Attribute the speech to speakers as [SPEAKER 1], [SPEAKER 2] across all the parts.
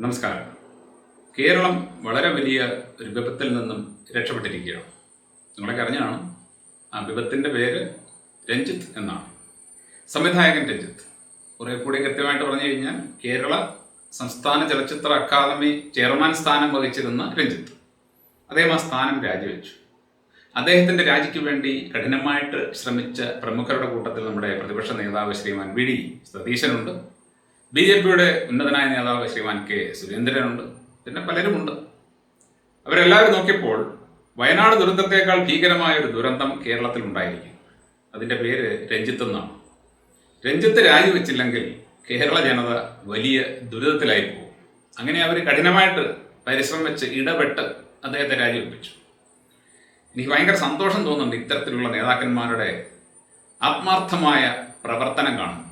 [SPEAKER 1] നമസ്കാരം. കേരളം വളരെ വലിയ ഒരു വിപത്തിൽ നിന്നും രക്ഷപ്പെട്ടിരിക്കുകയാണ്. നിങ്ങളൊക്കെ അറിഞ്ഞാണ്? ആ വിപത്തിന്റെ പേര് രഞ്ജിത്ത് എന്നാണ്. സംവിധായകൻ രഞ്ജിത്ത്. കുറേ കൂടി കൃത്യമായിട്ട് പറഞ്ഞു കഴിഞ്ഞാൽ കേരള സംസ്ഥാന ചലച്ചിത്ര അക്കാദമി ചെയർമാൻ സ്ഥാനം വഹിച്ചിരുന്ന രഞ്ജിത്ത്. അദ്ദേഹം ആ സ്ഥാനം രാജിവെച്ചു. അദ്ദേഹത്തിന്റെ രാജിക്ക് വേണ്ടി കഠിനമായിട്ട് ശ്രമിച്ച പ്രമുഖരുടെ കൂട്ടത്തിൽ നമ്മുടെ പ്രതിപക്ഷ നേതാവ് ശ്രീമാൻ വി ഡി സതീശനുണ്ട്. ബി ജെ പിയുടെ ഉന്നതനായ നേതാവ് ശ്രീമാൻ കെ സുരേന്ദ്രനുണ്ട് പിന്നെ പലരുമുണ്ട്. അവരെല്ലാവരും നോക്കിയപ്പോൾ വയനാട് ദുരന്തത്തേക്കാൾ ഭീകരമായ ഒരു ദുരന്തം കേരളത്തിൽ ഉണ്ടായിരിക്കും അതിന്റെ പേര് രഞ്ജിത്ത് എന്നാണ്. രഞ്ജിത്ത് രാജിവെച്ചില്ലെങ്കിൽ കേരള ജനത വലിയ ദുരിതത്തിലായി പോകും. അങ്ങനെ അവർ കഠിനമായിട്ട് പരിശ്രമിച്ച് ഇടപെട്ട് അദ്ദേഹത്തെ രാജിവെപ്പിച്ചു. എനിക്ക് ഭയങ്കര സന്തോഷം തോന്നുന്നുണ്ട് ഇത്തരത്തിലുള്ള നേതാക്കന്മാരുടെ ആത്മാർത്ഥമായ പ്രവർത്തനം കാണുമ്പോൾ.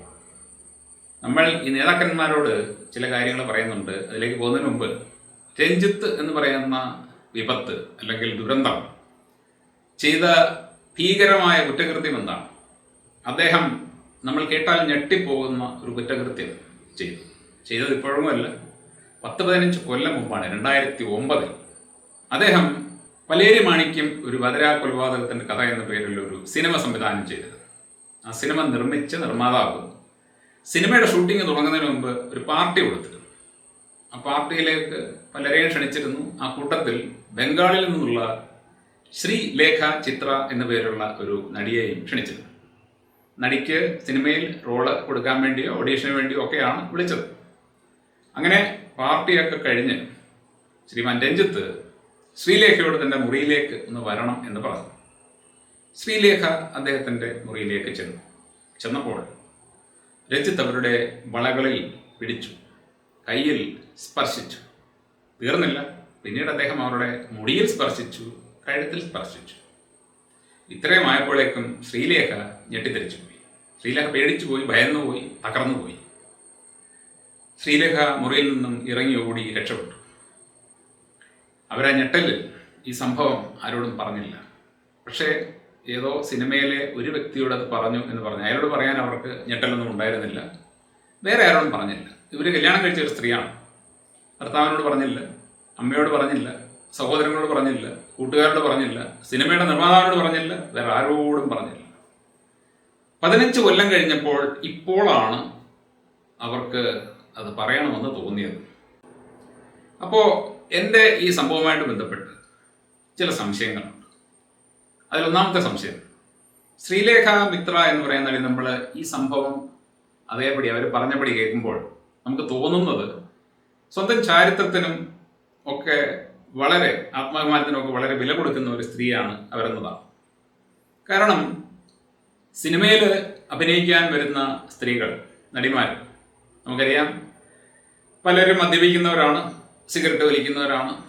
[SPEAKER 1] നമ്മൾ ഈ നേതാക്കന്മാരോട് ചില കാര്യങ്ങൾ പറയുന്നുണ്ട്. അതിലേക്ക് പോകുന്നതിന് മുമ്പ് രഞ്ജിത്ത് എന്ന് പറയുന്ന വിപത്ത് അല്ലെങ്കിൽ ദുരന്തം ചെയ്ത ഭീകരമായ കുറ്റകൃത്യം എന്താണ്? അദ്ദേഹം നമ്മൾ കേട്ടാൽ ഞെട്ടിപ്പോകുന്ന ഒരു കുറ്റകൃത്യം ചെയ്തു. ചെയ്തത് ഇപ്പോഴുമല്ല പത്ത് പതിനഞ്ച് കൊല്ലം മുമ്പാണ് രണ്ടായിരത്തി ഒമ്പതിൽ. അദ്ദേഹം പലേരി മാണിക്യം ഒരു വധരാ കൊലപാതകത്തിന്റെ കഥ എന്ന പേരിൽ ഒരു സിനിമ സംവിധാനം ചെയ്തത്. ആ സിനിമ നിർമ്മിച്ച നിർമ്മാതാവ് സിനിമയുടെ ഷൂട്ടിംഗ് തുടങ്ങുന്നതിന് മുമ്പ് ഒരു പാർട്ടി കൊടുത്തിരുന്നു. ആ പാർട്ടിയിലേക്ക് പലരെയും ക്ഷണിച്ചിരുന്നു. ആ കൂട്ടത്തിൽ ബംഗാളിൽ നിന്നുള്ള ശ്രീ ലേഖ ചിത്ര എന്ന പേരുള്ള ഒരു നടിയെയും ക്ഷണിച്ചിരുന്നു. നടിക്ക് സിനിമയിൽ റോൾ കൊടുക്കാൻ വേണ്ടിയോ ഓഡീഷന് വേണ്ടിയോ ഒക്കെയാണ് വിളിച്ചത്. അങ്ങനെ പാർട്ടിയൊക്കെ കഴിഞ്ഞ് ശ്രീമാൻ രഞ്ജിത്ത് ശ്രീലേഖയോട് തന്റെ മുറിയിലേക്ക് ഒന്ന് വരണം എന്ന് പറഞ്ഞു. ശ്രീലേഖ അദ്ദേഹത്തിന്റെ മുറിയിലേക്ക് ചെന്നു. ചെന്നപ്പോൾ രഞ്ജിത്ത് അവരുടെ വളകളിൽ പിടിച്ചു കയ്യിൽ സ്പർശിച്ചു. തീർന്നില്ല. പിന്നീട് അദ്ദേഹം അവരുടെ മുടിയിൽ സ്പർശിച്ചു കഴുത്തിൽ സ്പർശിച്ചു. ഇത്രയും ആയപ്പോഴേക്കും ശ്രീലേഖ ഞെട്ടിത്തെറിച്ചു പോയി. ശ്രീലേഖ പേടിച്ചു പോയി ഭയന്നുപോയി തകർന്നുപോയി തകർന്നു പോയി. ശ്രീലേഖ മുറിയിൽ നിന്നും ഇറങ്ങി ഓടി രക്ഷപ്പെട്ടു. അവരാ ഞെട്ടലിൽ ഈ സംഭവം ആരോടും പറഞ്ഞില്ല. പക്ഷേ ഏതോ സിനിമയിലെ ഒരു വ്യക്തിയോട് അത് പറഞ്ഞു എന്ന് പറഞ്ഞു. അയാളോട് പറയാൻ അവർക്ക് ഞെട്ടലൊന്നും ഉണ്ടായിരുന്നില്ല. വേറെ ആരോടും പറഞ്ഞില്ല. ഇവർ കല്യാണം കഴിച്ച ഒരു സ്ത്രീയാണ്. ഭർത്താവിനോട് പറഞ്ഞില്ല. അമ്മയോട് പറഞ്ഞില്ല. സഹോദരങ്ങളോട് പറഞ്ഞില്ല. കൂട്ടുകാരോട് പറഞ്ഞില്ല. സിനിമയുടെ നിർമ്മാതാവിനോട് പറഞ്ഞില്ല. വേറെ ആരോടും പറഞ്ഞില്ല. പതിനഞ്ച് കൊല്ലം കഴിഞ്ഞപ്പോൾ ഇപ്പോഴാണ് അവർക്ക് അത് പറയണമെന്ന് തോന്നിയത്. അപ്പോൾ എന്റെ ഈ സംഭവവുമായിട്ട് ബന്ധപ്പെട്ട് ചില സംശയങ്ങളുണ്ട് അതിലൊന്നാമത്തെ സംശയം. ശ്രീലേഖ മിത്ര എന്ന് പറയുന്ന നമ്മൾ ഈ സംഭവം അതേപടി അവർ പറഞ്ഞപടി കേൾക്കുമ്പോൾ നമുക്ക് തോന്നുന്നത് സ്വന്തം ചാരിത്രത്തിനും ഒക്കെ വളരെ ആത്മാഭിമാനത്തിനൊക്കെ വളരെ വില കൊടുക്കുന്ന ഒരു സ്ത്രീയാണ് അവരെന്നതാണ്. കാരണം സിനിമയിൽ അഭിനയിക്കാൻ വരുന്ന സ്ത്രീകൾ നടിമാർ നമുക്കറിയാം. പലരും മദ്യപിക്കുന്നവരാണ് സിഗരറ്റ് വലിക്കുന്നവരാണ്.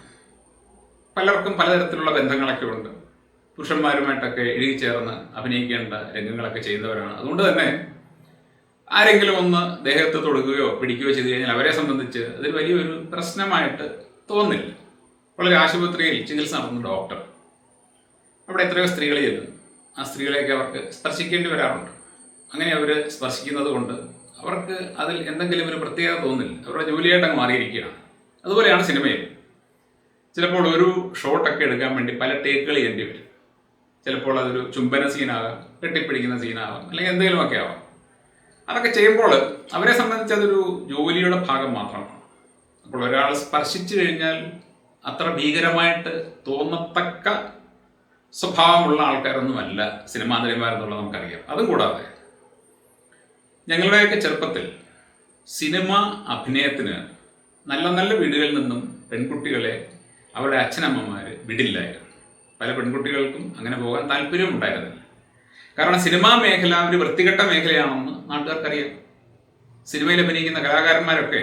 [SPEAKER 1] പലർക്കും പലതരത്തിലുള്ള ബന്ധങ്ങളൊക്കെ ഉണ്ട്. പുരുഷന്മാരുമായിട്ടൊക്കെ ഇഴുകിച്ചേർന്ന് അഭിനയിക്കേണ്ട രംഗങ്ങളൊക്കെ ചെയ്യുന്നവരാണ്. അതുകൊണ്ട് തന്നെ ആരെങ്കിലും ഒന്ന് ദേഹത്ത് തൊടുകയോ പിടിക്കുകയോ ചെയ്തു കഴിഞ്ഞാൽ അവരെ സംബന്ധിച്ച് അതിൽ വലിയൊരു പ്രശ്നമായിട്ട് തോന്നില്ല. വളരെ ആശുപത്രിയിൽ ചികിത്സ നടത്തുന്ന ഡോക്ടർ. അവിടെ എത്രയോ സ്ത്രീകൾ ചെല്ലും ആ സ്ത്രീകളെയൊക്കെ അവർക്ക് സ്പർശിക്കേണ്ടി വരാറുണ്ട്. അങ്ങനെ അവർ സ്പർശിക്കുന്നത് കൊണ്ട് അവർക്ക് അതിൽ എന്തെങ്കിലും ഒരു പ്രത്യേകത തോന്നില്ല. അവരുടെ ജോലിയായിട്ട് അങ്ങ് മാറിയിരിക്കുകയാണ്. അതുപോലെയാണ് സിനിമയിൽ ചിലപ്പോൾ ഒരു ഷോട്ടൊക്കെ എടുക്കാൻ വേണ്ടി പല ടേക്കുകൾ ചെയ്യേണ്ടി വരും. ചിലപ്പോൾ അതൊരു ചുംബന സീനാകാം കെട്ടിപ്പിടിക്കുന്ന സീനാകാം അല്ലെങ്കിൽ എന്തെങ്കിലുമൊക്കെ ആവാം. അതൊക്കെ ചെയ്യുമ്പോൾ അവരെ സംബന്ധിച്ച് അതൊരു ജോലിയുടെ ഭാഗം മാത്രമാണ്. അപ്പോൾ ഒരാൾ സ്പർശിച്ചു കഴിഞ്ഞാൽ അത്ര ഭീകരമായിട്ട് തോന്നത്തക്ക സ്വഭാവമുള്ള ആൾക്കാരൊന്നുമല്ല സിനിമാ നടിമാരെന്നുള്ളത് നമുക്കറിയാം. അതും കൂടാതെ ഞങ്ങളുടെയൊക്കെ ചെറുപ്പത്തിൽ സിനിമ അഭിനയത്തിന് നല്ല നല്ല വീടുകളിൽ നിന്നും പെൺകുട്ടികളെ അവരുടെ അച്ഛനമ്മമാർ വിടില്ലായിരുന്നു. പല പെൺകുട്ടികൾക്കും അങ്ങനെ പോകാൻ താല്പര്യം ഉണ്ടായിരുന്നില്ല കാരണം സിനിമാ മേഖല ഒരു വൃത്തികെട്ട മേഖലയാണെന്ന് നാട്ടുകാർക്കറിയാം. സിനിമയിൽ അഭിനയിക്കുന്ന കലാകാരന്മാരൊക്കെ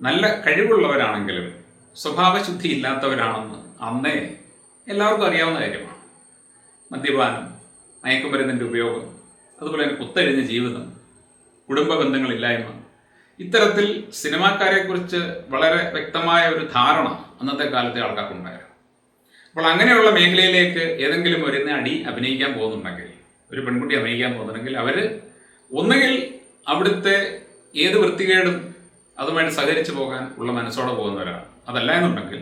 [SPEAKER 1] നല്ല കഴിവുള്ളവരാണെങ്കിലും സ്വഭാവശുദ്ധി ഇല്ലാത്തവരാണെന്ന് അന്നേ എല്ലാവർക്കും അറിയാവുന്ന കാര്യമാണ്. മദ്യപാനം മയക്കുമരുന്നിന്റെ ഉപയോഗം അതുപോലെ തന്നെ കുത്തഴിഞ്ഞ ജീവിതം കുടുംബ ബന്ധങ്ങളില്ലായ്മ. ഇത്തരത്തിൽ സിനിമാക്കാരെക്കുറിച്ച് വളരെ വ്യക്തമായ ഒരു ധാരണ അന്നത്തെ കാലത്തെ ആൾക്കാർക്കുണ്ടായിരുന്നു. അപ്പോൾ അങ്ങനെയുള്ള മേഖലയിലേക്ക് ഏതെങ്കിലും ഒരു നടി അഭിനയിക്കാൻ പോകുന്നുണ്ടെങ്കിൽ ഒരു പെൺകുട്ടി അഭിനയിക്കാൻ പോകുന്നുണ്ടെങ്കിൽ അവർ ഒന്നുകിൽ അവിടുത്തെ ഏത് വൃത്തികേടും അതുമായിട്ട് സഹകരിച്ചു പോകാൻ ഉള്ള മനസ്സോടെ പോകുന്നവരാണ്. അതല്ല എന്നുണ്ടെങ്കിൽ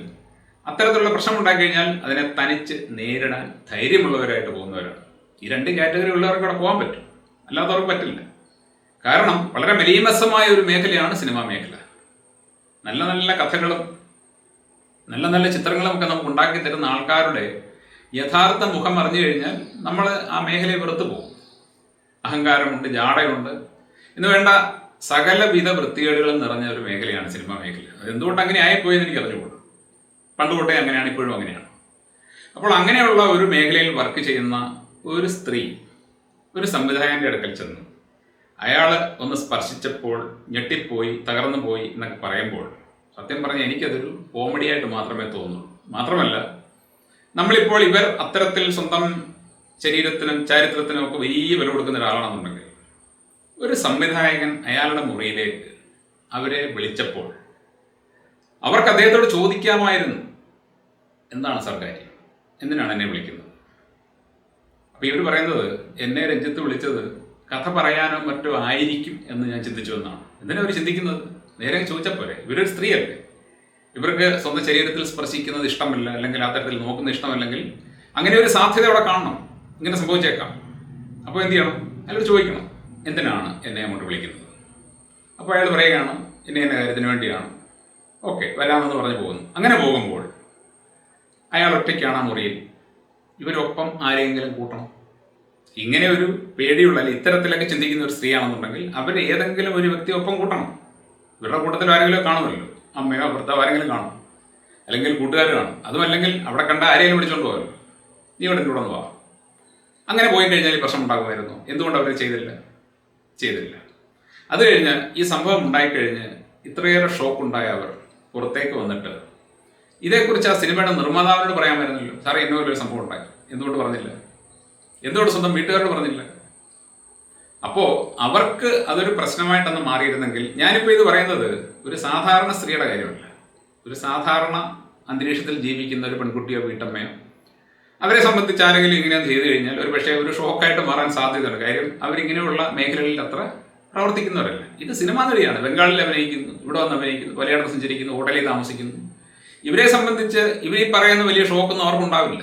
[SPEAKER 1] അത്തരത്തിലുള്ള പ്രശ്നം ഉണ്ടാക്കി കഴിഞ്ഞാൽ അതിനെ തനിച്ച് നേരിടാൻ ധൈര്യമുള്ളവരായിട്ട് പോകുന്നവരാണ്. ഈ രണ്ട് കാറ്റഗറി ഉള്ളവർക്ക് അവിടെ പോകാൻ പറ്റും. അല്ലാത്തവർക്ക് പറ്റില്ല. കാരണം വളരെ മെലീമസമായ ഒരു മേഖലയാണ് സിനിമാ മേഖല. നല്ല നല്ല കഥകളും നല്ല നല്ല ചിത്രങ്ങളൊക്കെ നമുക്ക് ഉണ്ടാക്കി തരുന്ന ആൾക്കാരുടെ യഥാർത്ഥ മുഖം അറിഞ്ഞു കഴിഞ്ഞാൽ നമ്മൾ ആ മേഖലയെ വെറുത്തു പോകും. അഹങ്കാരമുണ്ട് ജാടയുണ്ട്. എന്ന് വേണ്ട സകലവിധ വൃത്തികേടുകളും നിറഞ്ഞ ഒരു മേഖലയാണ് സിനിമാ മേഖല. അത് എന്തുകൊണ്ട് അങ്ങനെ ആയിപ്പോയെന്ന് എനിക്ക് അറിഞ്ഞുകൂടും. പണ്ട് തൊട്ടേ അങ്ങനെയാണ് ഇപ്പോഴും അങ്ങനെയാണ്. അപ്പോൾ അങ്ങനെയുള്ള ഒരു മേഖലയിൽ വർക്ക് ചെയ്യുന്ന ഒരു സ്ത്രീ ഒരു സംവിധായകന്റെ അടുക്കൽ ചെന്നു. അയാൾ ഒന്ന് സ്പർശിച്ചപ്പോൾ ഞെട്ടിപ്പോയി തകർന്നു പോയി എന്നൊക്കെ പറയുമ്പോൾ സത്യം പറഞ്ഞാൽ എനിക്കതൊരു കോമഡിയായിട്ട് മാത്രമേ തോന്നുള്ളൂ മാത്രമല്ല നമ്മളിപ്പോൾ ഇവർ അത്തരത്തിൽ സ്വന്തം ശരീരത്തിനും ചാരിത്രത്തിനും ഒക്കെ വലിയ വില കൊടുക്കുന്ന ഒരാളാണെന്നുണ്ടെങ്കിൽ ഒരു സംവിധായകൻ അയാളുടെ മുറിയിലേക്ക് അവരെ വിളിച്ചപ്പോൾ അവർക്ക് അദ്ദേഹത്തോട് ചോദിക്കാമായിരുന്നു എന്താണ് സാർ കാര്യം? എന്തിനാണ് എന്നെ വിളിക്കുന്നത്? അപ്പൊ ഇവർ പറയുന്നത് എന്നെ രഞ്ജിത്ത് വിളിച്ചത് കഥ പറയാനോ മറ്റോ ആയിരിക്കും എന്ന് ഞാൻ ചിന്തിച്ചു എന്നാണ്. എന്തിനാണ് അവർ ചിന്തിക്കുന്നത്? നേരെ ചോദിച്ചാൽ പോരെ? ഇവരൊരു സ്ത്രീയല്ലേ? ഇവർക്ക് സ്വന്തം ശരീരത്തിൽ സ്പർശിക്കുന്നത് ഇഷ്ടമല്ല അല്ലെങ്കിൽ ആ തരത്തിൽ നോക്കുന്ന ഇഷ്ടമല്ലെങ്കിൽ അങ്ങനെ ഒരു സാധ്യത അവിടെ കാണണം. ഇങ്ങനെ സംഭവിച്ചേക്കാം. അപ്പോൾ എന്ത് ചെയ്യണം? അയാളോട് ചോദിക്കണം. എന്തിനാണ് എന്നെ അങ്ങോട്ട് വിളിക്കുന്നത്? അപ്പോൾ അയാൾ പറയുകയാണ് എന്നെ എന്നെ കാര്യത്തിന് വേണ്ടിയാണ്. ഓക്കെ വരാമെന്ന് പറഞ്ഞു പോകുന്നു. അങ്ങനെ പോകുമ്പോൾ അയാൾ ഒറ്റയ്ക്കാണ് ആ മുറിയിൽ. ഇവരൊപ്പം ആരെങ്കിലും കൂട്ടണം? ഇങ്ങനെ ഒരു പേടിയുള്ള അല്ലെങ്കിൽ ഇത്തരത്തിലൊക്കെ ചിന്തിക്കുന്ന ഒരു സ്ത്രീയാണെന്നുണ്ടെങ്കിൽ അവർ ഏതെങ്കിലും ഒരു വ്യക്തി ഒപ്പം കൂട്ടണം. ഇവരുടെ കൂട്ടത്തിൽ ആരെങ്കിലും കാണുമല്ലോ? അമ്മയോ ഭർത്താവ് ആരെങ്കിലും കാണും? അല്ലെങ്കിൽ കൂട്ടുകാർ കാണും? അതുമല്ലെങ്കിൽ അവിടെ കണ്ട ആരെങ്കിലും വിളിച്ചോണ്ട് പോകാമല്ലോ? നീ ഇവിടെ കൂടെ പോവാ അങ്ങനെ പോയി കഴിഞ്ഞാൽ ഈ പ്രശ്നം ഉണ്ടാകുമായിരുന്നു. എന്തുകൊണ്ട് അവർ ചെയ്തില്ല? ചെയ്തില്ല. അത് കഴിഞ്ഞ് ഈ സംഭവം ഉണ്ടായിക്കഴിഞ്ഞ് ഇത്രയേറെ ഷോക്ക് ഉണ്ടായ അവർ പുറത്തേക്ക് വന്നിട്ട് ഇതേക്കുറിച്ച് ആ സിനിമയുടെ നിർമ്മാതാവിനോട് പറയാൻ പറയാമായിരുന്നല്ലോ. സാറേ ഇന്നപോലെ ഒരു സംഭവം ഉണ്ടായി. എന്തുകൊണ്ട് പറഞ്ഞില്ല? എന്തുകൊണ്ട് സ്വന്തം വീട്ടുകാരോട് പറഞ്ഞില്ല? അപ്പോൾ അവർക്ക് അതൊരു പ്രശ്നമായിട്ടൊന്ന് മാറിയിരുന്നെങ്കിൽ ഞാനിപ്പോൾ ഇത് പറയുന്നത് ഒരു സാധാരണ സ്ത്രീയുടെ കാര്യമല്ല. ഒരു സാധാരണ അന്തരീക്ഷത്തിൽ ജീവിക്കുന്ന ഒരു പെൺകുട്ടിയോ വീട്ടമ്മയോ അവരെ സംബന്ധിച്ച് ആരെങ്കിലും ഇങ്ങനെ ചെയ്തു കഴിഞ്ഞാൽ ഒരു പക്ഷേ ഒരു ഷോക്കായിട്ട് മാറാൻ സാധ്യതയുണ്ട്. കാര്യം അവരിങ്ങനെയുള്ള മേഖലകളിൽ അത്ര പ്രവർത്തിക്കുന്നവരല്ല. ഇത് സിനിമാ നടിയാണ്. ബംഗാളിൽ അഭിനയിക്കുന്നു ഇവിടെ വന്ന് അഭിനയിക്കുന്നു പലയിടത്ത് സഞ്ചരിക്കുന്നു ഹോട്ടലിൽ താമസിക്കുന്നു. ഇവരെ സംബന്ധിച്ച് ഇവർ ഈ പറയുന്ന വലിയ ഷോക്കൊന്നും അവർക്കുണ്ടാവില്ല.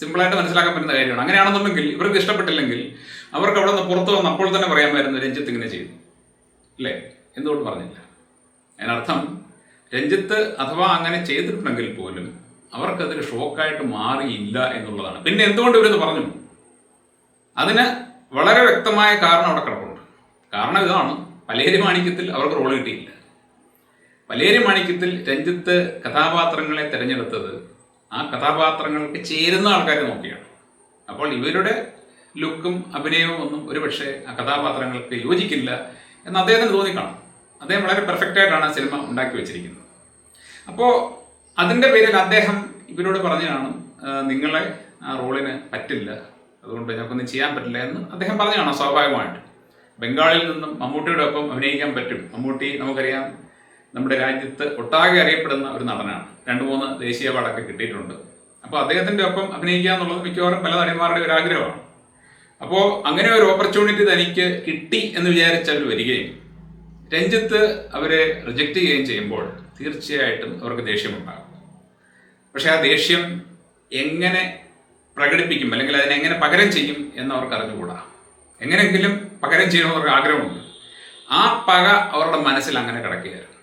[SPEAKER 1] സിമ്പിളായിട്ട് മനസ്സിലാക്കാൻ പറ്റുന്ന കാര്യമാണ്. അങ്ങനെയാണെന്നുണ്ടെങ്കിൽ ഇവർക്ക് ഇഷ്ടപ്പെട്ടില്ലെങ്കിൽ അവർക്ക് അവിടെ നിന്ന് പുറത്ത് വന്ന് അപ്പോൾ തന്നെ പറയാമായിരുന്നു രഞ്ജിത്ത് ഇങ്ങനെ ചെയ്തു. അല്ലേ? എന്തുകൊണ്ട് പറഞ്ഞില്ല? അതിനർത്ഥം രഞ്ജിത്ത് അഥവാ അങ്ങനെ ചെയ്തിട്ടുണ്ടെങ്കിൽ പോലും അവർക്കതൊരു ഷോക്കായിട്ട് മാറിയില്ല എന്നുള്ളതാണ്. പിന്നെ എന്തുകൊണ്ട് ഇവരിത് പറഞ്ഞു? അതിന് വളരെ വ്യക്തമായ കാരണം അവിടെ കിടപ്പുണ്ട്. കാരണം ഇതാണ്. പലേരി മാണിക്യത്തിൽ അവർക്ക് റോൾ കിട്ടിയില്ല പലേരി മാണിക്യത്തിൽ രഞ്ജിത്ത് കഥാപാത്രങ്ങളെ തിരഞ്ഞെടുത്തത് ആ കഥാപാത്രങ്ങൾക്ക് ചേരുന്ന ആൾക്കാരെ നോക്കിയാണ്. അപ്പോൾ ഇവരുടെ ലുക്കും അഭിനയവും ഒന്നും ഒരുപക്ഷെ ആ കഥാപാത്രങ്ങൾക്ക് യോജിക്കില്ല എന്ന് അദ്ദേഹത്തിന് തോന്നിക്കാണും. അദ്ദേഹം വളരെ പെർഫെക്റ്റ് ആയിട്ടാണ് സിനിമ ഉണ്ടാക്കി വെച്ചിരിക്കുന്നത്. അപ്പോൾ അതിന്റെ പേരിൽ അദ്ദേഹം ഇവരോട് പറഞ്ഞു കാണും നിങ്ങളെ ആ റോളിന് പറ്റില്ല. അതുകൊണ്ട് ഞങ്ങൾക്കൊന്നും ചെയ്യാൻ പറ്റില്ല എന്ന് അദ്ദേഹം പറഞ്ഞു കാണാം സ്വാഭാവികമായിട്ട്. ബംഗാളിൽ നിന്നും മമ്മൂട്ടിയുടെ ഒപ്പം അഭിനയിക്കാൻ പറ്റും. മമ്മൂട്ടി നമുക്കറിയാം നമ്മുടെ രാജ്യത്ത് ഒട്ടാകെ അറിയപ്പെടുന്ന ഒരു നടനാണ്. രണ്ട് മൂന്ന് ദേശീയ അവാർഡൊക്കെ കിട്ടിയിട്ടുണ്ട്. അപ്പോൾ അദ്ദേഹത്തിന്റെ ഒപ്പം അഭിനയിക്കുക എന്നുള്ളത് മിക്കവാറും പല നടന്മാരുടെ ഒരു ആഗ്രഹമാണ്. അപ്പോൾ അങ്ങനെ ഒരു ഓപ്പർച്യൂണിറ്റി തനിക്ക് കിട്ടി എന്ന് വിചാരിച്ച് അവർ വരികയും രഞ്ജിത്ത് അവരെ റിജക്റ്റ് ചെയ്യുകയും ചെയ്യുമ്പോൾ തീർച്ചയായിട്ടും അവർക്ക് ദേഷ്യമുണ്ടാകും. പക്ഷെ ആ ദേഷ്യം എങ്ങനെ പ്രകടിപ്പിക്കും അല്ലെങ്കിൽ അതിനെ എങ്ങനെ പകരം ചെയ്യും എന്ന് അവർക്ക് അറിഞ്ഞുകൂടാ. എങ്ങനെയെങ്കിലും പകരം ചെയ്യണമെന്ന് അവർക്ക് ആഗ്രഹമുണ്ട്. ആ പക അവരുടെ മനസ്സിൽ അങ്ങനെ കിടക്കുകയായിരുന്നു.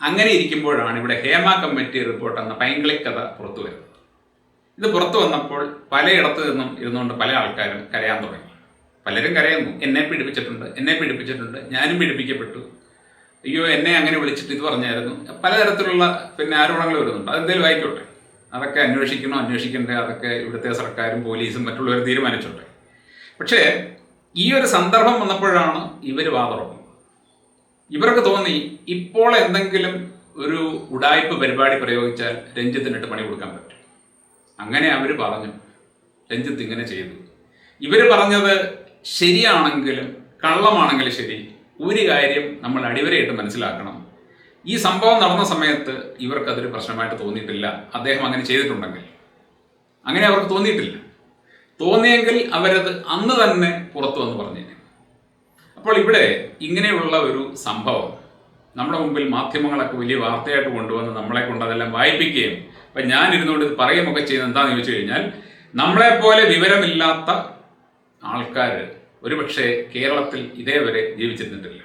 [SPEAKER 1] അങ്ങനെ ഇരിക്കുമ്പോഴാണ് ഇവിടെ ഹേമ കമ്മിറ്റി റിപ്പോർട്ട് എന്ന പൈങ്കിളി കഥ പുറത്തു വരുന്നത്. ഇത് പുറത്തു വന്നപ്പോൾ പലയിടത്തു നിന്നും ഇരുന്നുകൊണ്ട് പല ആൾക്കാരും കരയാൻ തുടങ്ങി. പലരും കരയുന്നു. എന്നെ പീഡിപ്പിച്ചിട്ടുണ്ട് എന്നെ പീഡിപ്പിച്ചിട്ടുണ്ട് ഞാനും പീഡിപ്പിക്കപ്പെട്ടു. അയ്യോ എന്നെ അങ്ങനെ വിളിച്ചിട്ട് ഇത് പറഞ്ഞായിരുന്നു. പലതരത്തിലുള്ള പിന്നെ ആരോപണങ്ങൾ വരുന്നുണ്ട്. അതെന്തേലും ആയിക്കോട്ടെ. അതൊക്കെ അന്വേഷിക്കണോ അന്വേഷിക്കണ്ടേ. അതൊക്കെ ഇവിടുത്തെ സർക്കാരും പോലീസും മറ്റുള്ളവരും തീരുമാനിച്ചോട്ടെ. പക്ഷേ ഈ ഒരു സന്ദർഭം വന്നപ്പോഴാണ് ഇവർ വാതുറക്കുന്നത്. ഇവർക്ക് തോന്നി ഇപ്പോൾ എന്തെങ്കിലും ഒരു ഉടായ്പ പരിപാടി പ്രയോഗിച്ചാൽ രഞ്ജിത്തിനിട്ട് പണി കൊടുക്കാൻ പറ്റും. അങ്ങനെ അവർ പറഞ്ഞു. രഞ്ജിത്ത് ഇങ്ങനെ ചെയ്തു ഇവർ പറഞ്ഞത് ശരിയാണെങ്കിലും കള്ളമാണെങ്കിലും ശരി ഒരു കാര്യം നമ്മൾ അടിവരയിട്ട് മനസ്സിലാക്കണം. ഈ സംഭവം നടന്ന സമയത്ത് ഇവർക്കതൊരു പ്രശ്നമായിട്ട് തോന്നിയിട്ടില്ല. അദ്ദേഹം അങ്ങനെ ചെയ്തിട്ടുണ്ടെങ്കിൽ. അങ്ങനെ അവർക്ക് തോന്നിയിട്ടില്ല. തോന്നിയെങ്കിൽ അവരത് അന്ന് തന്നെ പുറത്തു വന്ന് പറഞ്ഞേനെ. അപ്പോൾ ഇവിടെ ഇങ്ങനെയുള്ള ഒരു സംഭവം നമ്മുടെ മുമ്പിൽ മാധ്യമങ്ങളൊക്കെ വലിയ വാർത്തയായിട്ട് കൊണ്ടുവന്ന് നമ്മളെ കൊണ്ട് അതെല്ലാം വായിപ്പിക്കുകയും അപ്പം ഞാൻ ഇരുന്നുകൊണ്ട് ഇത് പറയുകയൊക്കെ ചെയ്യുന്നത് എന്താണെന്ന് ചോദിച്ചു കഴിഞ്ഞാൽ നമ്മളെപ്പോലെ വിവരമില്ലാത്ത ആൾക്കാർ ഒരുപക്ഷെ കേരളത്തിൽ ഇതേവരെ ജീവിച്ചിരുന്നിട്ടില്ല.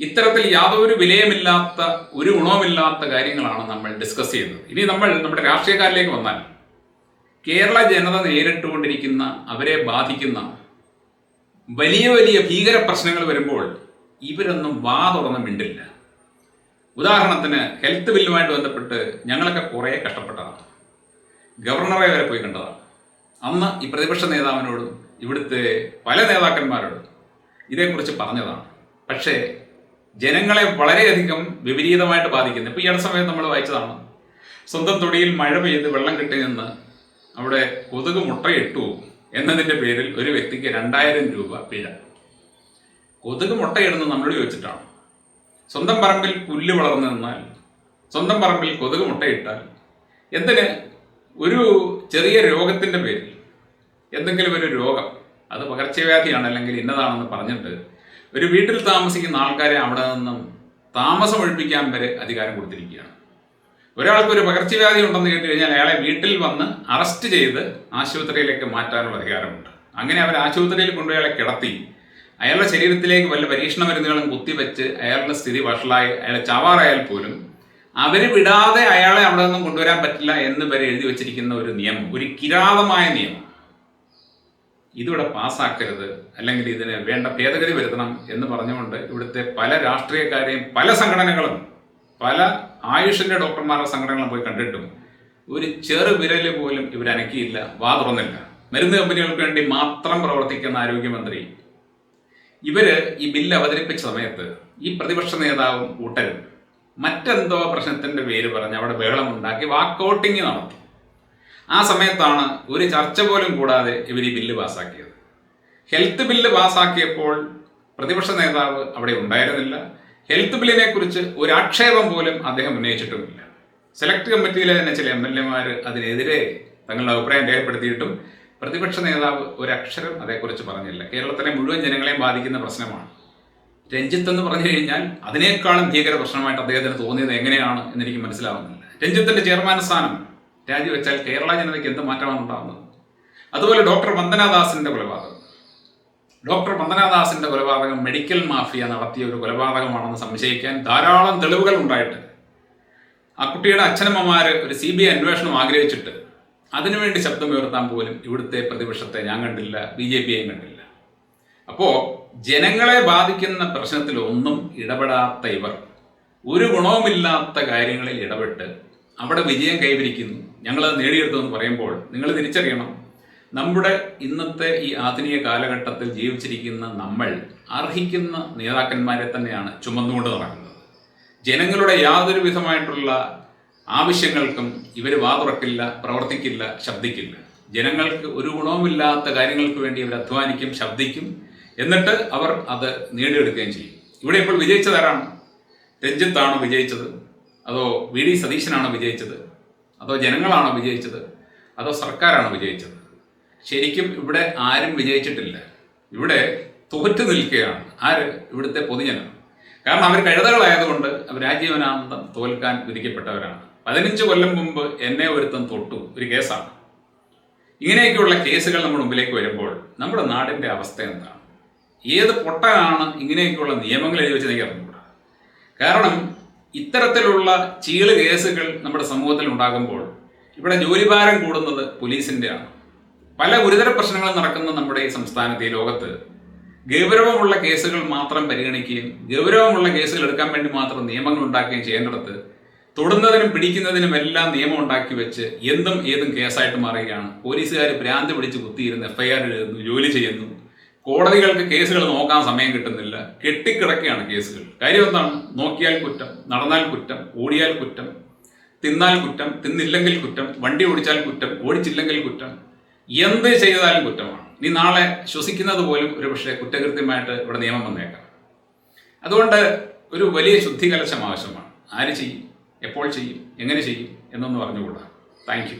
[SPEAKER 1] ഇത്തരത്തിൽ യാതൊരു വിലയുമില്ലാത്ത ഒരു ഗുണവുമില്ലാത്ത കാര്യങ്ങളാണ് നമ്മൾ ഡിസ്കസ് ചെയ്യുന്നത്. ഇനി നമ്മൾ നമ്മുടെ രാഷ്ട്രീയക്കാരിലേക്ക് വന്നാൽ കേരള ജനത നേരിട്ടുകൊണ്ടിരിക്കുന്ന അവരെ ബാധിക്കുന്ന വലിയ വലിയ ഭീകര പ്രശ്നങ്ങൾ വരുമ്പോൾ ഇവരൊന്നും വാ തുറന്ന് മിണ്ടില്ല. ഉദാഹരണത്തിന് ഹെൽത്ത് ബില്ലുമായിട്ട് ബന്ധപ്പെട്ട് ഞങ്ങളൊക്കെ കുറേ കഷ്ടപ്പെട്ടതാണ്. ഗവർണറെ വരെ പോയി കണ്ടതാണ്. അന്ന് ഈ പ്രതിപക്ഷ നേതാവിനോടും ഇവിടുത്തെ പല നേതാക്കന്മാരോടും ഇതേക്കുറിച്ച് പറഞ്ഞതാണ്. പക്ഷേ ജനങ്ങളെ വളരെയധികം വിപരീതമായിട്ട് ബാധിക്കുന്നു. ഇപ്പോൾ ഈ അടുത്ത സമയത്ത് നമ്മൾ വായിച്ചതാണ് സ്വന്തം തൊടിയിൽ മഴ പെയ്ത് വെള്ളം കിട്ടി നിന്ന് അവിടെ കൊതുക് മുട്ടയിട്ടു എന്നതിന്റെ പേരിൽ ഒരു വ്യക്തിക്ക് രണ്ടായിരം രൂപ പിഴ. കൊതുക് മുട്ടയിടുന്നത് നമ്മളോട് ചോദിച്ചിട്ടാണ്. സ്വന്തം പറമ്പിൽ പുല്ല് വളർന്നു നിന്നാൽ സ്വന്തം പറമ്പിൽ കൊതുക് മുട്ടയിട്ടാൽ എന്തിന്? ഒരു ചെറിയ രോഗത്തിന്റെ പേരിൽ. എന്തെങ്കിലും ഒരു രോഗം അത് പകർച്ചവ്യാധിയാണ് അല്ലെങ്കിൽ ഇന്നതാണെന്ന് പറഞ്ഞിട്ട് ഒരു വീട്ടിൽ താമസിക്കുന്ന ആൾക്കാരെ അവിടെ നിന്നും താമസം ഒഴിപ്പിക്കാൻ വരെ അധികാരം കൊടുത്തിരിക്കുകയാണ്. ഒരാൾക്ക് ഒരു പകർച്ചവ്യാധി ഉണ്ടെന്ന് കേട്ട് കഴിഞ്ഞാൽ അയാളെ വീട്ടിൽ വന്ന് അറസ്റ്റ് ചെയ്ത് ആശുപത്രിയിലേക്ക് മാറ്റാനുള്ള അധികാരമുണ്ട്. അങ്ങനെ അവർ ആശുപത്രിയിൽ കൊണ്ടുപോയി അയാളെ കിടത്തി അയാളുടെ ശരീരത്തിലേക്ക് വല്ല പരീക്ഷണ മരുന്നുകളും കുത്തിവെച്ച് അയാളുടെ സ്ഥിതി വഷളായി അയാളെ ചാവാറായാൽ പോലും അവർ വിടാതെ അയാളെ അവിടെ നിന്നും കൊണ്ടുവരാൻ പറ്റില്ല എന്ന് വരെ എഴുതി വെച്ചിരിക്കുന്ന ഒരു നിയമം ഒരു കിരാതമായ നിയമം. ഇതിവിടെ പാസ്സാക്കരുത് അല്ലെങ്കിൽ ഇതിന് വേണ്ട ഭേദഗതി വരുത്തണം എന്ന് പറഞ്ഞുകൊണ്ട് ഇവിടുത്തെ പല രാഷ്ട്രീയക്കാരെയും പല സംഘടനകളും പല ആയുഷിന്റെ ഡോക്ടർമാരുടെ സംഘടനകളും പോയി കണ്ടിട്ടും ഒരു ചെറു വിരൽ പോലും ഇവരനക്കിയില്ല വാ തുറന്നില്ല. മരുന്ന് കമ്പനികൾക്ക് വേണ്ടി മാത്രം പ്രവർത്തിക്കുന്ന ആരോഗ്യമന്ത്രി ഇവർ ഈ ബില്ല് അവതരിപ്പിച്ച സമയത്ത് ഈ പ്രതിപക്ഷ നേതാവും കൂട്ടരും മറ്റെന്തോ പ്രശ്നത്തിന്റെ പേര് പറഞ്ഞ് അവിടെ ബഹളം ഉണ്ടാക്കി വാക്കൗട്ടിങ് നടത്തി. ആ സമയത്താണ് ഒരു ചർച്ച പോലും കൂടാതെ ഇവർ ഈ ബില്ല് പാസ്സാക്കിയത് ഹെൽത്ത് ബില്ല് പാസ്സാക്കിയപ്പോൾ പ്രതിപക്ഷ നേതാവ് അവിടെ ഉണ്ടായിരുന്നില്ല. ഹെൽത്ത് ബില്ലിനെ കുറിച്ച് ഒരു ആക്ഷേപം പോലും അദ്ദേഹം ഉന്നയിച്ചിട്ടുമില്ല. സെലക്ട് കമ്മിറ്റിയിലെ തന്നെ ചില എം എൽ എമാർ അതിനെതിരെ തങ്ങളുടെ അഭിപ്രായം രേഖപ്പെടുത്തിയിട്ടും പ്രതിപക്ഷ നേതാവ് ഒരക്ഷരം അതേക്കുറിച്ച് പറഞ്ഞില്ല. കേരളത്തിലെ മുഴുവൻ ജനങ്ങളെയും ബാധിക്കുന്ന പ്രശ്നമാണ്. രഞ്ജിത്ത് എന്ന് പറഞ്ഞു കഴിഞ്ഞാൽ അതിനേക്കാളും ഭീകര പ്രശ്നമായിട്ട് അദ്ദേഹത്തിന് തോന്നിയത് എങ്ങനെയാണ് എന്നെനിക്ക് മനസ്സിലാവുന്നില്ല. രഞ്ജിത്തിന്റെ ചെയർമാൻ സ്ഥാനം രാജിവെച്ചാൽ കേരള ജനതയ്ക്ക് എന്ത് മാറ്റമാണ് ഉണ്ടാകുന്നത് അതുപോലെ ഡോക്ടർ വന്ദനാദാസിന്റെ കൊലപാതകം. ഡോക്ടർ വന്ദനാദാസിന്റെ കൊലപാതകം മെഡിക്കൽ മാഫിയ നടത്തിയ ഒരു കൊലപാതകമാണെന്ന് സംശയിക്കാൻ ധാരാളം തെളിവുകൾ ഉണ്ടായിട്ട് ആ കുട്ടിയുടെ അച്ഛനമ്മമാര് ഒരു സി ബി ഐ അന്വേഷണം ആഗ്രഹിച്ചിട്ട് അതിനുവേണ്ടി ശബ്ദം ഉയർത്താൻ പോലും ഇവിടുത്തെ പ്രതിപക്ഷത്തെ ഞാൻ കണ്ടില്ല ബി ജെ പിയെയും കണ്ടില്ല. അപ്പോ ജനങ്ങളെ ബാധിക്കുന്ന പ്രശ്നത്തിൽ ഒന്നും ഇടപെടാത്ത ഇവർ ഒരു ഗുണവുമില്ലാത്ത കാര്യങ്ങളിൽ ഇടപെട്ട് അവിടെ വിജയം കൈവരിക്കുന്നു. ഞങ്ങളത് നേടിയെടുത്തു എന്ന് പറയുമ്പോൾ നിങ്ങൾ തിരിച്ചറിയണം നമ്മുടെ ഇന്നത്തെ ഈ ആധുനിക കാലഘട്ടത്തിൽ ജീവിച്ചിരിക്കുന്ന നമ്മൾ അർഹിക്കുന്ന നേതാക്കന്മാരെ തന്നെയാണ് ചുമന്നുകൊണ്ട് നടക്കുന്നത്. ജനങ്ങളുടെ യാതൊരു വിധമായിട്ടുള്ള ആവശ്യങ്ങൾക്കും ഇവർ വാതുറക്കില്ല പ്രവർത്തിക്കില്ല ശബ്ദിക്കില്ല. ജനങ്ങൾക്ക് ഒരു ഗുണവുമില്ലാത്ത കാര്യങ്ങൾക്ക് വേണ്ടി ഇവർ അധ്വാനിക്കും ശബ്ദിക്കും. എന്നിട്ട് അവർ അത് നേടിയെടുക്കുകയും ചെയ്യും. ഇവിടെ ഇപ്പോൾ വിജയിച്ചതാരാണ് രഞ്ജിത്താണോ വിജയിച്ചത്? അതോ വി ഡി സതീശനാണോ വിജയിച്ചത്? അതോ ജനങ്ങളാണോ വിജയിച്ചത്? അതോ സർക്കാരാണോ വിജയിച്ചത്? ശരിക്കും ഇവിടെ ആരും വിജയിച്ചിട്ടില്ല. ഇവിടെ തോറ്റു നിൽക്കുകയാണ്. ആര്? ഇവിടുത്തെ പൊതുജനം. കാരണം അവർ കഴുതകളായതുകൊണ്ട് രാജീവനാനന്ദം തോൽക്കാൻ വിധിക്കപ്പെട്ടവരാണ്. പതിനഞ്ച് കൊല്ലം മുമ്പ് എന്നെ ഒരുത്തം തൊട്ടു. ഒരു കേസാണ്. ഇങ്ങനെയൊക്കെയുള്ള കേസുകൾ നമ്മുടെ മുമ്പിലേക്ക് വരുമ്പോൾ നമ്മുടെ നാടിന്റെ അവസ്ഥ എന്താണ്? ഏത് പൊട്ടനാണ് ഇങ്ങനെയൊക്കെയുള്ള നിയമങ്ങൾ എഴുതി വെച്ച് എനിക്ക് അറിഞ്ഞുകൂടാ. കാരണം ഇത്തരത്തിലുള്ള ചീൾ കേസുകൾ നമ്മുടെ സമൂഹത്തിൽ ഉണ്ടാകുമ്പോൾ ഇവിടെ ജോലിഭാരം കൂടുന്നത് പോലീസിന്റെയാണ്. പല ഗുരുതര പ്രശ്നങ്ങളും നടക്കുന്ന നമ്മുടെ ഈ സംസ്ഥാനത്ത് ഈ ലോകത്ത് ഗൗരവമുള്ള കേസുകൾ മാത്രം പരിഗണിക്കുകയും ഗൗരവമുള്ള കേസുകൾ എടുക്കാൻ വേണ്ടി മാത്രം നിയമങ്ങൾ ഉണ്ടാക്കുകയും ചെയ്യേണ്ടിടത്ത് തൊടുന്നതിനും പിടിക്കുന്നതിനും എല്ലാം നിയമം ഉണ്ടാക്കി വെച്ച് എന്തും ഏതും കേസായിട്ട് മാറുകയാണ്. പോലീസുകാർ ഭ്രാന്ത് പിടിച്ച് കുത്തിയിരുന്ന് എഫ്ഐആർ എഴുതുന്നു ജോലി ചെയ്യുന്നു. കോടതികൾക്ക് കേസുകൾ നോക്കാൻ സമയം കിട്ടുന്നില്ല. കെട്ടിക്കിടക്കുകയാണ് കേസുകൾ. കാര്യം എന്താണ്? നോക്കിയാൽ കുറ്റം നടന്നാൽ കുറ്റം ഓടിയാൽ കുറ്റം തിന്നാൽ കുറ്റം തിന്നില്ലെങ്കിൽ കുറ്റം വണ്ടി ഓടിച്ചാൽ കുറ്റം ഓടിച്ചില്ലെങ്കിൽ കുറ്റം എന്ത് ചെയ്താലും കുറ്റമാണ്. നീ നാളെ ശ്വസിക്കുന്നത് പോലും ഒരു പക്ഷേ കുറ്റകൃത്യമായിട്ട് ഇവിടെ നിയമം വന്നേക്കാം. അതുകൊണ്ട് ഒരു വലിയ ശുദ്ധികലശം ആവശ്യമാണ്. ആര് ചെയ്യും? എപ്പോൾ ചെയ്യും എങ്ങനെ ചെയ്യും എന്നൊന്ന് പറഞ്ഞുകൂടാ. Thank you